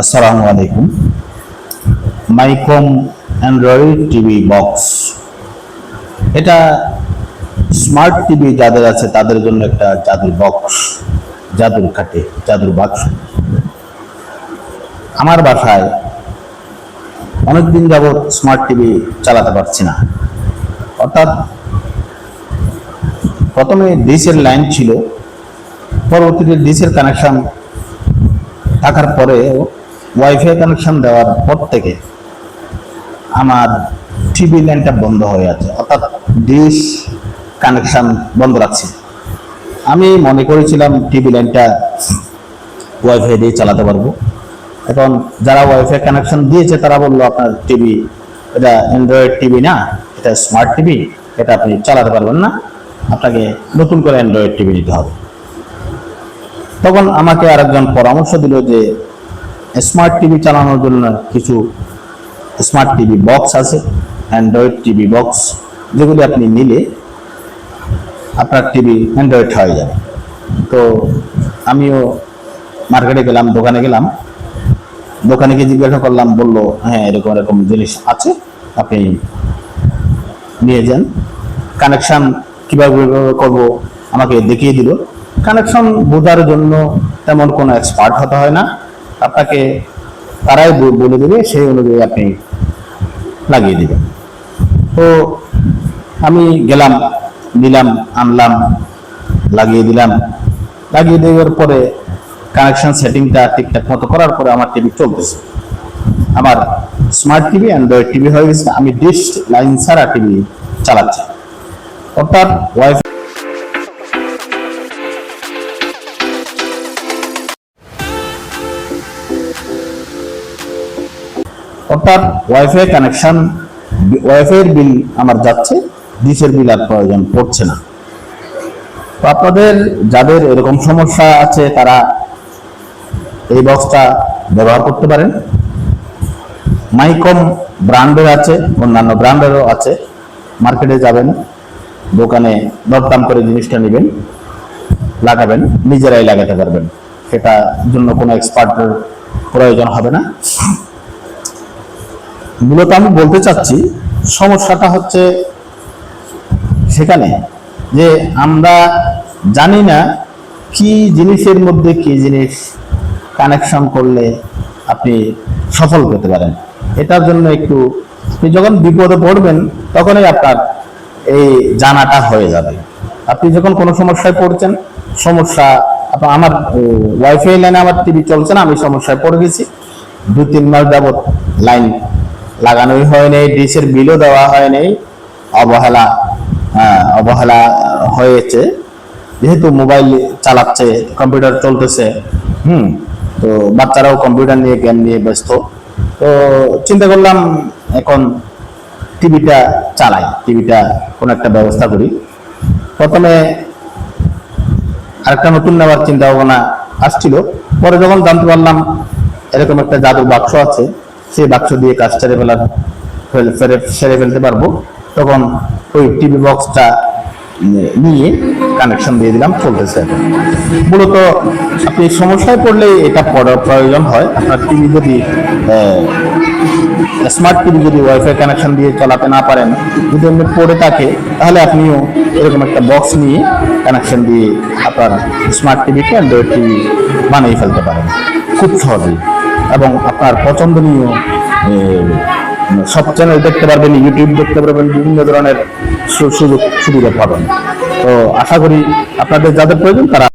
আসসালামু আলাইকুম। মাইকম অ্যান্ড্রয়েড টিভি বক্স। এটা স্মার্ট টিভি যাদের আছে, তাদের জন্য একটা জাদুর বক্স, জাদুর খাটে, জাদুর বাক্স। আমার বাসায় অনেকদিন যাবৎ স্মার্ট টিভি চালাতে পারছি না। অর্থাৎ প্রথমে ডিসের লাইন ছিল, পরবর্তীতে ডিসের কানেকশন থাকার পরে ওয়াইফাই কানেকশন দেওয়ার পর থেকে আমার টিভি লাইনটা বন্ধ হয়ে আছে, অর্থাৎ ডিশ কানেকশন বন্ধ রাখছি। আমি মনে করেছিলাম টিভি লাইনটা ওয়াইফাই দিয়ে চালাতে পারব। এখন যারা ওয়াইফাই কানেকশন দিয়েছে, তারা বলল, আপনার টিভি এটা অ্যান্ড্রয়েড টিভি না, এটা স্মার্ট টিভি এটা আপনি চালাতে পারবেন না। আপনাকে নতুন করে অ্যান্ড্রয়েড টিভি নিতে হবে। তখন আমাকে আরেকজন পরামর্শ দিল যে স্মার্ট টিভি চালানোর জন্য কিছু স্মার্ট টিভি বক্স আছে অ্যান্ড্রয়েড টিভি বক্স যেগুলি আপনি নিলে আপনার টিভি অ্যান্ড্রয়েড হয়ে যাবে। তো আমিও মার্কেটে গেলাম, দোকানে গেলাম। দোকানে গিয়ে জিজ্ঞাসা করলাম, বলল হ্যাঁ এরকম এরকম জিনিস আছে, আপনি নিয়ে যান। কানেকশন কীভাবে করব, আমাকে দেখিয়ে দিল। কানেকশন বোঝার জন্য তেমন কোনো এক্সপার্ট হতে হয় না। আপনাকে তারাই বলে দেবে, সেই অনুযায়ী আপনি লাগিয়ে দেবেন। তো আমি গেলাম, নিলাম, আনলাম, লাগিয়ে দিলাম। লাগিয়ে দেওয়ার পরে কানেকশন সেটিংটা ঠিকঠাক মতো করার পরে আমার টিভি চলতেছে। আমার স্মার্ট টিভি অ্যান্ড্রয়েড টিভি হয়ে গেছে। আমি ডিশ লাইন ছাড়া টিভি চালাচ্ছি। অর্থাৎ ওয়াইফাই অর্থাৎ ওয়াইফাই কানেকশন, ওয়াইফাইয়ের বিল আমার যাচ্ছে, ডিসের বিল আর প্রয়োজন পড়ছে না। তো আপনাদের, যাদের এরকম সমস্যা আছে, তারা এই বক্সটা ব্যবহার করতে পারেন। মাইকম ব্র্যান্ডের আছে, অন্যান্য ব্র্যান্ডেরও আছে। মার্কেটে যাবেন, দোকানে দরদাম করে জিনিসটা নেবেন, লাগাবেন, নিজেরাই লাগাতে পারবেন। সেটার জন্য কোনো এক্সপার্টের প্রয়োজন হবে না। মূলত আমি বলতে চাচ্ছি, সমস্যাটা হচ্ছে সেখানে যে আমরা জানি না কি জিনিসের মধ্যে কি জিনিস কানেকশন করলে আপনি সফল পেতে পারেন। এটার জন্য একটু আপনি যখন বিপদে পড়বেন, তখনই আপনার এই জানাটা হয়ে যাবে। আপনি যখন কোনো সমস্যায় পড়ছেন, সমস্যা আমার ওয়াইফাই লাইনে আমার টিভি চলছে না, আমি সমস্যায় পড়ে গেছি। দু তিন মাস যাবত লাইন লাগানোই হয় নাই ডিশের বিলও দেওয়া হয় নাই অবহেলা হ্যাঁ, অবহেলা হয়েছে। যেহেতু মোবাইল চালাচ্ছে কম্পিউটার চলতেছে হুম তো বাচ্চারাও কম্পিউটার নিয়ে গেম নিয়ে ব্যস্ত। তো চিন্তা করলাম এখন টিভিটা চালাই টিভিটা কোনো একটা ব্যবস্থা করি। প্রথমে আরেকটা নতুন নেওয়ার চিন্তা ভাবনা আসছিল। পরে যখন জানতে পারলাম এরকম একটা জাদুর বাক্স আছে সেই বাক্স দিয়ে কাজ সেরে ফেলার ফেল- সেরে ফেলতে পারব, তখন ওই টিভি বক্সটা নিয়ে কানেকশন দিয়ে দিলাম, চলতেছে এখন। মূলত আপনি সমস্যায় পড়লে এটা পড়ার প্রয়োজন হয়। আপনার টিভি যদি স্মার্ট টিভি যদি ওয়াইফাই কানেকশন দিয়ে চালাতে না পারেন, যদি এমনি পড়ে থাকে, তাহলে আপনিও এরকম একটা বক্স নিয়ে কানেকশন দিয়ে আপনার স্মার্ট টিভিকে অ্যান্ড্রয়েড টিভি বানিয়ে ফেলতে পারেন। খুব সহজেই। এবং আপনার পছন্দনীয় সব চ্যানেল দেখতে পারবেন ইউটিউব দেখতে পারবেন, বিভিন্ন ধরনের সুযোগ সুবিধা পাবেন। তো আশা করি আপনাদের যাদের প্রয়োজন তারা